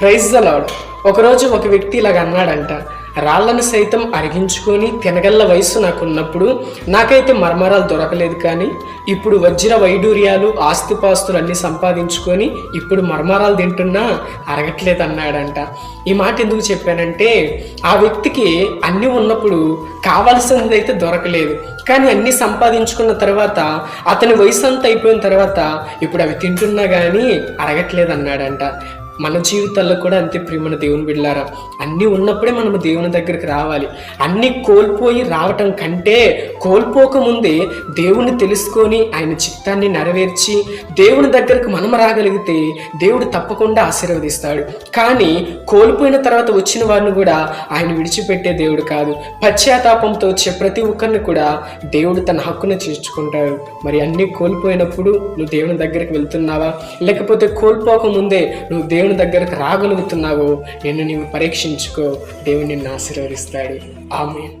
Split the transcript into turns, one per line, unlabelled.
Praise the ఒకరోజు ఒక వ్యక్తి ఇలాగ అన్నాడంట రాళ్ళను సైతం అరిగించుకొని తినగల్ల వయసు నాకు ఉన్నప్పుడు నాకైతే మర్మరాలు దొరకలేదు కానీ ఇప్పుడు వజ్ర వైడూర్యాలు ఆస్తిపాస్తులు అన్నీ సంపాదించుకొని ఇప్పుడు మర్మరాలు తింటున్నా అరగట్లేదు అన్నాడంట. ఈ మాట ఎందుకు చెప్పానంటే ఆ వ్యక్తికి అన్నీ ఉన్నప్పుడు కావాల్సినది అయితే దొరకలేదు. కానీ అన్నీ సంపాదించుకున్న తర్వాత అతని వయసు అంతా అయిపోయిన తర్వాత ఇప్పుడు అవి తింటున్నా కానీ అరగట్లేదు అన్నాడంట. మన జీవితాల్లో కూడా అంతే ప్రియమైన దేవుని బిడ్డారా అన్నీ ఉన్నప్పుడే మనం దేవుని దగ్గరికి రావాలి. అన్నీ కోల్పోయి రావటం కంటే కోల్పోకముందే దేవుని తెలుసుకొని ఆయన చిత్తాన్ని నెరవేర్చి దేవుని దగ్గరకు మనం రాగలిగితే దేవుడు తప్పకుండా ఆశీర్వదిస్తాడు. కానీ కోల్పోయిన తర్వాత వచ్చిన వారిని కూడా ఆయన విడిచిపెట్టే దేవుడు కాదు. పశ్చాత్తాపంతో వచ్చే ప్రతి ఒక్కరిని కూడా దేవుడు తన హక్కును చేర్చుకుంటాడు మరి అన్నీ కోల్పోయినప్పుడు నువ్వు దేవుని దగ్గరికి వెళ్తున్నావా? లేకపోతే కోల్పోకముందే నువ్వు దేవుని దేవుని దగ్గరకు రాగలుగుతున్నావో నిన్ను నీవు పరీక్షించుకో. దేవుడు నిన్ను ఆశీర్వదిస్తాడు. ఆమె